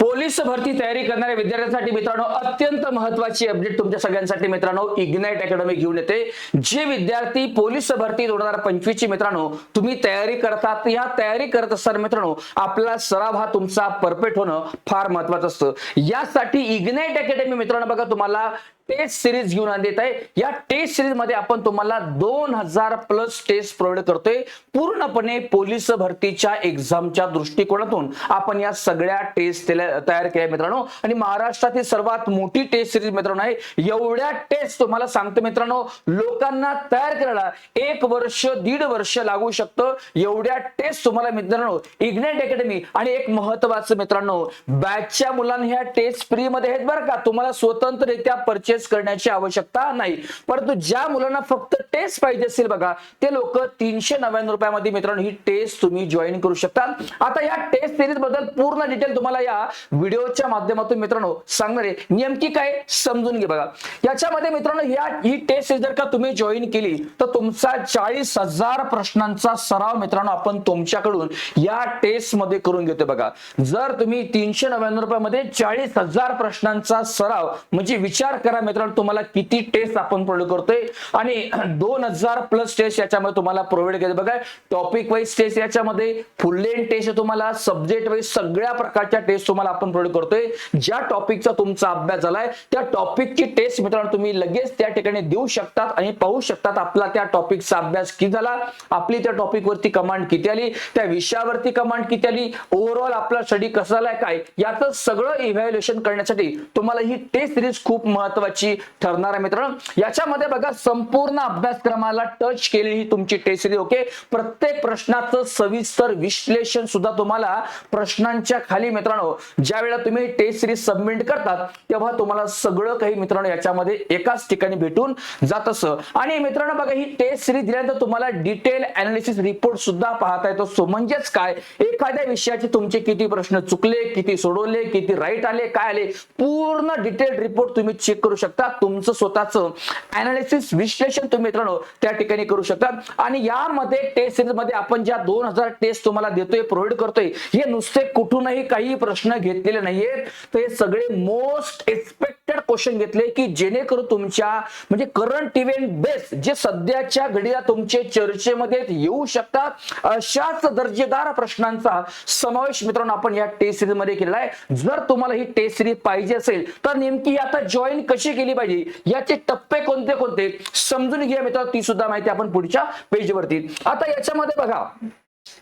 por police भरती तयारी करणाऱ्या विद्यार्थ्यांसाठी मित्रांनो अत्यंत महत्वाची अपडेट तुमच्या सगळ्यांसाठी मित्रांनो इग्नाइट अकॅडमी घेऊन येते. जे विद्यार्थी पोलीस भरती दोन हजार पंचवीस ची मित्रांनो तुम्ही तयारी करतात या तयारी करत असताना मित्रांनो आपला सराव हा तुमचा परफेक्ट होणं फार महत्वाचं असतं. यासाठी इग्नाइट अकॅडमी मित्रांनो बघा तुम्हाला टेस्ट सिरीज घेऊन आणत आहे या टेस्ट सिरीजमध्ये आपण तुम्हाला दोन हजार प्लस टेस्ट प्रोव्हाइड करतोय. पूर्णपणे पोलीस भरतीच्या एक्झामच्या दृष्टिकोनातून आपण या सगळ्या टेस्ट तयार केल्या मित्रांनो. आणि महाराष्ट्रातील सर्वात मोठी टेस्ट सिरीज मित्रांनो आहे एवढ्या टेस्ट तुम्हाला सांगतो मित्रांनो लोकांना तयार करायला एक वर्ष दीड वर्ष लागू शकतं. एवढ्या टेस्ट तुम्हाला मित्रांनो इग्नेट अकॅडमी आणि एक महत्वाचं मित्रांनो बॅचच्या मुलांना ह्या टेस्ट फ्री मध्ये आहेत बरं का. तुम्हाला स्वतंत्ररित्या परचेस करण्याची आवश्यकता नाही. परंतु ज्या मुलांना फक्त टेस्ट पाहिजे असेल बघा ते लोक तीनशे नव्याण्णव रुपयामध्ये मित्रांनो ही टेस्ट तुम्ही जॉईन करू शकता. आता या टेस्ट सिरीजबद्दल पूर्ण डिटेल तुम्हाला या व्हिडिओच्या माध्यमातून मित्रांनो सांगणार आहे नेमकी काय समजून घे बघा. याच्यामध्ये मित्रांनो या ही टेस्ट जर का तुम्ही जॉईन केली तर तुमचा चाळीस हजार प्रश्नांचा सराव मित्रांनो आपण तुमच्याकडून या टेस्टमध्ये करून घेतो बघा. जर तुम्ही तीनशे नव्याण्णव रुपयामध्ये चाळीस हजार प्रश्नांचा सराव म्हणजे विचार करा मित्रांनो तुम्हाला किती टेस्ट आपण प्रोव्हाइड करतोय. आणि दोन हजार प्लस टेस्ट याच्यामध्ये तुम्हाला प्रोव्हाइड केले बघा. टॉपिक वाईज टेस्ट याच्यामध्ये फुल लेन टेस्ट तुम्हाला सब्जेक्ट वाईज सगळ्या प्रकारच्या टेस्ट तुम्हाला आपण प्रोव्हाइड करतोय. ज्या टॉपिकचा तुमचा अभ्यास झालाय त्या टॉपिकची टेस्ट मित्रांनो तुम्ही लगेच त्या ठिकाणी देऊ शकतात आणि पाहू शकतात आपला त्या टॉपिकचा अभ्यास किती झाला आपली त्या टॉपिक वरती कमांड किती आली त्या विषयावरती कमांड किती आली ओव्हरऑल आपला स्टडी कसा झालाय काय? याचं सगळं इव्हॅल्युएशन करण्यासाठी तुम्हाला ही टेस्ट सिरीज खूप महत्वाची ठरणार आहे मित्रांनो. याच्यामध्ये बघा संपूर्ण अभ्यासक्रमाला टच केलेली ही तुमची टेस्ट सिरीज ओके प्रत्येक प्रश्नाचं सविस्तर विश्लेषण सुद्धा तुम्हाला प्रश्नांच्या खाली मित्रांनो ज्या ज्यावेळेला तुम्ही टेस्ट सिरीज सबमिट करतात तेव्हा तुम्हाला सगळं काही मित्रांनो याच्यामध्ये एकाच ठिकाणी भेटून जात असं. आणि मित्रांनो बघा ही टेस्ट सिरीज दिल्यानंतर तुम्हाला डिटेल अनालिसिस रिपोर्ट सुद्धा पाहता येतो. सो म्हणजेच काय? एखाद्या विषयाचे तुमचे किती प्रश्न चुकले किती सोडवले किती राईट आले काय आले पूर्ण डिटेल रिपोर्ट तुम्ही चेक करू शकता. तुमचं स्वतःचं अनालिसिस विश्लेषण तुम्ही मित्रांनो त्या ठिकाणी करू शकता. आणि यामध्ये टेस्ट सिरीजमध्ये आपण ज्या दोन हजार टेस्ट तुम्हाला देतोय प्रोव्हाइड करतोय हे नुसते कुठूनही काही प्रश्न घेतले घेतलेले नाहीयेत. तर हे सगळे मोस्ट एक्सपेक्टेड क्वेश्चन घेतले की जेणेकरून तुमच्या म्हणजे करंट इव्हेंट बेस जे सध्याच्या घडीला तुमचे चर्चेमध्ये येऊ शकतात अशाच दर्जेदार प्रश्नांचा समावेश मित्रांनो आपण या टेस्ट सिरीजमध्ये केलेला आहे. जर तुम्हाला ही टेस्ट सिरीज पाहिजे असेल तर नेमकी आता जॉईन कशी केली पाहिजे? याचे टप्पे कोणते कोणते? समजून घ्या मित्रांनो ती सुद्धा माहिती आपण पुढच्या पेजवरती आता याच्यामध्ये बघा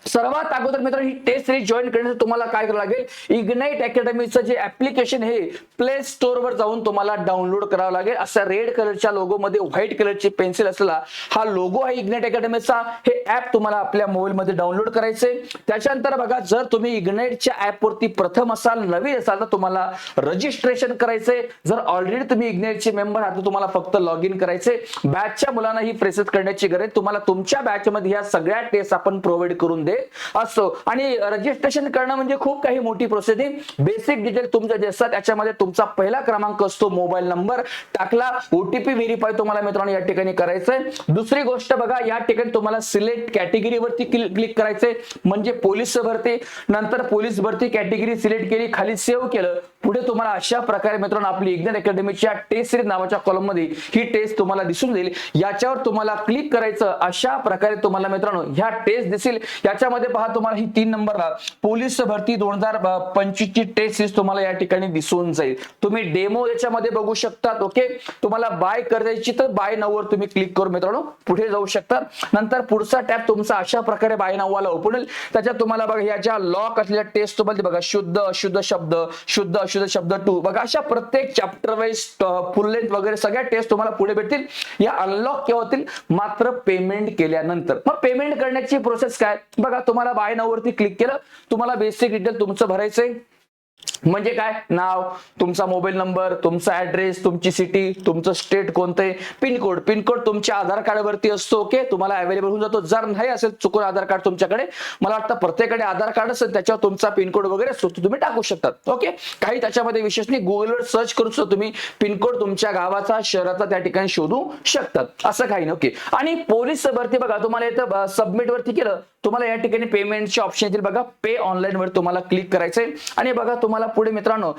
सर्वात अगोदर मित्रांनो ही टेस्ट सिरीज जॉईन करण्यासाठी तुम्हाला काय करावं लागेल? इग्नाइट अकॅडमीचं जे ऍप्लिकेशन हे प्ले स्टोअरवर जाऊन तुम्हाला डाउनलोड करावं लागेल. असा रेड कलरच्या लोगो मध्ये व्हाईट कलरची पेन्सिल असलेला हा लोगो आहे इग्नाइट अकॅडमीचा हे ऍप तुम्हाला आपल्या मोबाईलमध्ये डाउनलोड करायचंय त्याच्यानंतर बघा जर तुम्ही इग्नाइटच्या ऍपवरती प्रथम असाल नवीन असाल तर तुम्हाला रजिस्ट्रेशन करायचंय जर ऑलरेडी तुम्ही इग्नाइटचे मेंबर आहात तर तुम्हाला फक्त लॉग इन करायचंय बॅचच्या मुलांना ही प्रेसेस करण्याची गरज तुम्हाला तुमच्या बॅच मध्ये ह्या सगळ्या टेस्ट आपण प्रोव्हाइड करू करून देत असतो आणि रजिस्ट्रेशन करणं म्हणजे खूप काही मोठी प्रोसेस आहे. बेसिक डिटेल तुमचं जे असतात त्याच्यामध्ये तुमचा पहिला क्रमांक असतो मोबाईल नंबर टाकला ओटीपी व्हेरीफाय तुम्हाला मित्रांनो या ठिकाणी करायचंय. दुसरी गोष्ट बघा या ठिकाणी तुम्हाला सिलेक्ट कॅटेगरीवरती क्लिक करायचंय. म्हणजे पोलीस भरती नंतर पोलीस भरती कॅटेगरी सिलेक्ट केली खाली सेव्ह केलं. पुढे तुम्हाला अशा प्रकारे मित्रांनो आपली इग्नर अकॅडमीच्या टेस्ट सिरीज नावाच्या कॉलममध्ये ही टेस्ट तुम्हाला दिसून जाईल. याच्यावर तुम्हाला क्लिक करायचं अशा प्रकारे तुम्हाला मित्रांनो ह्या टेस्ट दिसेल. याच्यामध्ये पहा तुम्हाला ही तीन नंबरला पोलीस भरती दोन हजार पंचवीस ची टेस्ट सिरीज तुम्हाला या ठिकाणी दिसून जाईल. तुम्ही डेमो याच्यामध्ये बघू शकतात ओके तुम्हाला बाय करायची तर बाय नाववर तुम्ही क्लिक करून मित्रांनो पुढे जाऊ शकता. नंतर पुढचा टॅब तुमचा अशा प्रकारे बाय नावाला ओपन होईल. त्याच्यात तुम्हाला बघा या ज्या लॉक असलेल्या टेस्ट तुम्हाला बघा शुद्ध अशुद्ध शब्द शुद्ध अशुद्ध शब्द टू बघा अशा प्रत्येक चॅप्टर वाईज फुल लेंथ वगैरे सगळ्या टेस्ट तुम्हाला पुढे भेटतील. या अनलॉक केव्हा होतील मात्र पेमेंट केल्यानंतर. मग पेमेंट करण्याची प्रोसेस काय? बघा तुम्हाला बाय नाववरती क्लिक केलं तुम्हाला बेसिक डिटेल तुमचं भरायचंय. म्हणजे काय? नाव तुमचा मोबाईल नंबर तुमचा ऍड्रेस तुमची सिटी तुमचं स्टेट कोणतंय पिनकोड पिनकोड तुमच्या आधार कार्ड वरती असतो ओके तुम्हाला अवेलेबल होऊन जातो. जर नाही असेल चुकून आधार कार्ड तुमच्याकडे मला वाटतं प्रत्येकाकडे आधार कार्ड असेल त्याच्यावर तुमचा पिनकोड वगैरे असतो तो तुम्ही टाकू शकतात ओके काही त्याच्यामध्ये विशेष नाही गुगलवर सर्च करून सुद्धा तुम्ही पिनकोड तुमच्या गावाचा शहराचा त्या ठिकाणी शोधू शकतात. असं काही नाही ओके आणि पोलीस भरती बघा तुम्हाला इथं सबमिट वरती केलं तुम्हाला या ठिकाणी पेमेंटचे ऑप्शन येतील. बघा पे ऑनलाईन वर तुम्हाला क्लिक करायचंय. आणि बघा तुम्हाला पुढे मित्रांनो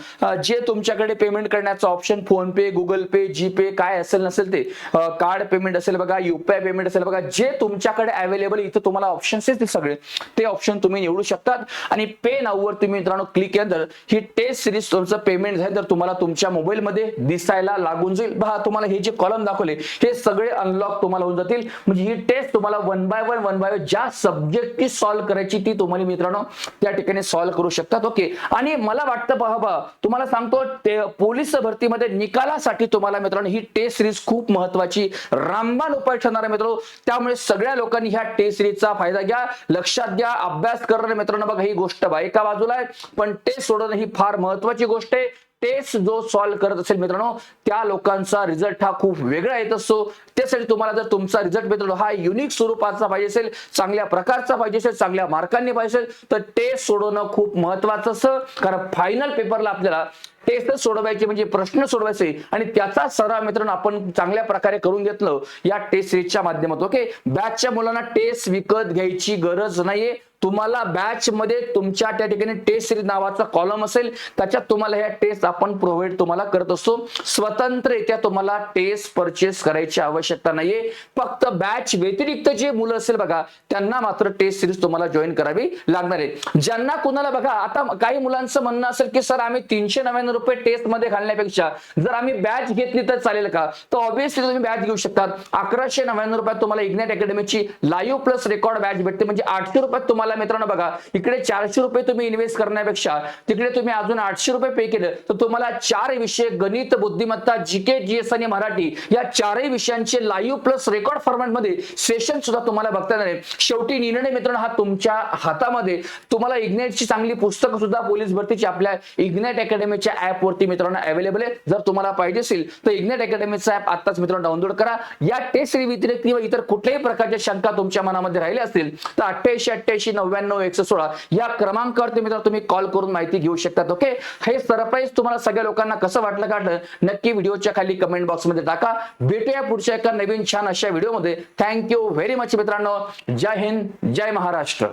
जे तुमच्याकडे पेमेंट करण्याचं option PhonePe Google pay G pay काय असेल नसेल ते कार्ड पेमेंट असेल बघा युपीआय पेमेंट असेल बघा जे तुमच्याकडे अवेलेबल इथं तुम्हाला ऑप्शन्स आहेत सगळे ते ऑप्शन तुम्ही निवडू शकतात. आणि पे नाऊवर तुम्ही मित्रांनो क्लिक केल्यानंतर ही टेस्ट सिरीज तुमचं पेमेंट झालं तर तुम्हाला तुमच्या मोबाईलमध्ये दिसायला लागून जाईल. बघा तुम्हाला हे जे कॉलम दाखवले हे सगळे अनलॉक तुम्हाला होऊन जातील. म्हणजे ही टेस्ट तुम्हाला one by one one by ज्या ऑब्जेक्टिव्ह सॉल्व्ह करायची ती तुम्हाला मित्रांनो त्या ठिकाणी सॉल्व्ह करू शकतात. ओके आणि मला वाटतं पहा पहा तुम्हाला सांगतो ते पोलीस भरतीमध्ये निकालासाठी तुम्हाला मित्रांनो ही टेस्ट सिरीज खूप महत्वाची रामबाण उपाय ठरणार आहे मित्रांनो. त्यामुळे सगळ्या लोकांनी ह्या टेस्ट सिरीजचा फायदा घ्या लक्षात घ्या अभ्यास करणं मित्रांनो. बघा ही गोष्ट बा एका बाजूला आहे पण टेस्ट सोडवणं ही फार महत्वाची गोष्ट आहे. टेस्ट जो सॉल्व्ह करत असेल मित्रांनो त्या लोकांचा रिझल्ट हा खूप वेगळा येत असतो. त्यासाठी तुम्हाला जर तुमचा रिझल्ट मित्रांनो हा युनिक स्वरूपाचा पाहिजे असेल चांगल्या प्रकारचा पाहिजे असेल चांगल्या मार्कांनी पाहिजे असेल तर टेस्ट सोडवणं खूप महत्वाचं असतं. कारण फायनल पेपरला आपल्याला टेस्ट सोडवायचे म्हणजे प्रश्न सोडवायचे आणि त्याचा सराव मित्रांनो आपण चांगल्या प्रकारे करून घेतलं या टेस्ट सिरीजच्या माध्यमातून ओके बॅचच्या मुलांना टेस्ट विकत घ्यायची गरज नाहीये. तुम्हाला बॅच मध्ये तुमच्या त्या ठिकाणी टेस्ट सिरीज नावाचा कॉलम असेल त्याच्यात तुम्हाला ह्या टेस्ट आपण प्रोव्हाइड तुम्हाला करत असतो स्वतंत्ररित्या तुम्हाला टेस्ट परचेस करायची आवश्यकता नाहीये. फक्त बॅच व्यतिरिक्त जे मुलं असेल बघा त्यांना मात्र टेस्ट सिरीज तुम्हाला जॉईन करावी लागणार आहे ज्यांना कुणाला बघा आता काही मुलांचं म्हणणं असेल की सर आम्ही तीनशे नव्याण्णव रुपये टेस्टमध्ये घालण्यापेक्षा जर आम्ही बॅच घेतली तर चालेल का? तर ऑब्विसली तुम्ही बॅच घेऊ शकतात अकराशे नव्याण्णव रुपयात तुम्हाला इग्नेट अकॅडमीची लाईव्ह प्लस रेकॉर्ड बॅच भेटते. म्हणजे आठशे रुपयात तुम्हाला मित्रांनो बघा इकडे चारशे रुपये तुम्ही इन्व्हेस्ट करण्यापेक्षा तिकडे तुम्ही अजून आठशे रुपये पे केलं तर तुम्हाला चार विषय गणित बुद्धिमत्ता जीके जीएस आणि मराठी या चारही विषयांचे लाईव्ह प्लस रेकॉर्ड फॉर्मॅटमध्ये सेशन सुद्धा तुम्हाला बघता येणार आहे. शेवटी निर्णय मित्रांनो हा तुमच्या हातामध्ये. तुम्हाला इग्नेटची चांगली पुस्तकं सुद्धा पोलीस भरतीची आपल्या इग्नेट अकॅडमीच्या ऍप वरती मित्रांनो अवेलेबल आहे. जर तुम्हाला पाहिजे असेल तर इग्नेट अकॅडमीचा ऍप आताच मित्रांनो डाउनलोड करा. या टेस्ट व्यतिरिक्त किंवा इतर कुठल्याही प्रकारच्या शंका तुमच्या मनामध्ये राहिल्या असतील तर अठ्ठ्याऐंशी अठ्ठ्याऐंशी नव्याण्णव एकशे सोळा. या क्रमांकावरती मित्रांनो तुम्ही कॉल करून माहिती घेऊ शकतात ओके हे सरप्राईज तुम्हाला सगळ्या लोकांना कसं वाटलं काढलं नक्की व्हिडिओच्या खाली कमेंट बॉक्समध्ये टाका. भेटूया पुढच्या एका नवीन छान अशा व्हिडिओमध्ये थँक्यू व्हेरी मच मित्रांनो. जय हिंद जय महाराष्ट्र.